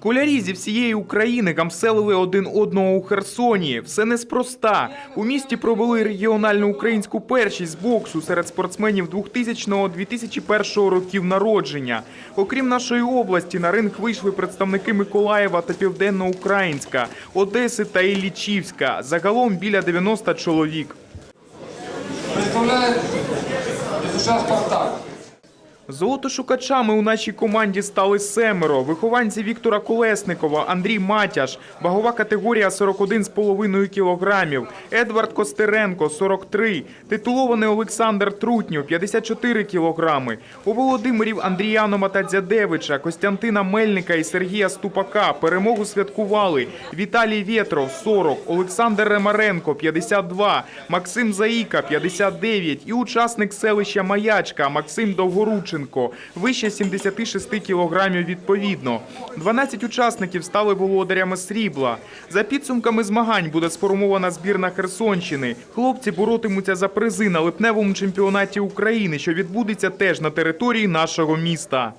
Школярі зі всієї України гамселили один одного у Херсоні. Все неспроста. У місті провели регіональну українську першість з боксу серед спортсменів 2000-2001 років народження. Окрім нашої області, на ринг вийшли представники Миколаєва та Південноукраїнська, Одеси та Іллічівська. Загалом біля 90 чоловік. Представляє душа Спартак. Золотошукачами у нашій команді стали семеро. Вихованці Віктора Колесникова, Андрій Матяш, вагова категорія 41,5 кілограмів, Едвард Костеренко 43, титулований Олександр Трутньов 54 кілограми. У Володимирів Андріяна Матадзядевича, Костянтина Мельника і Сергія Ступака перемогу святкували Віталій Вєтров 40, Олександр Ремаренко 52, Максим Заїка 59 і учасник селища Маячка Максим Довгорученко вище 76 кілограмів відповідно. 12 учасників стали володарями срібла. За підсумками змагань буде сформована збірна Херсонщини. Хлопці боротимуться за призи на липневому чемпіонаті України, що відбудеться теж на території нашого міста.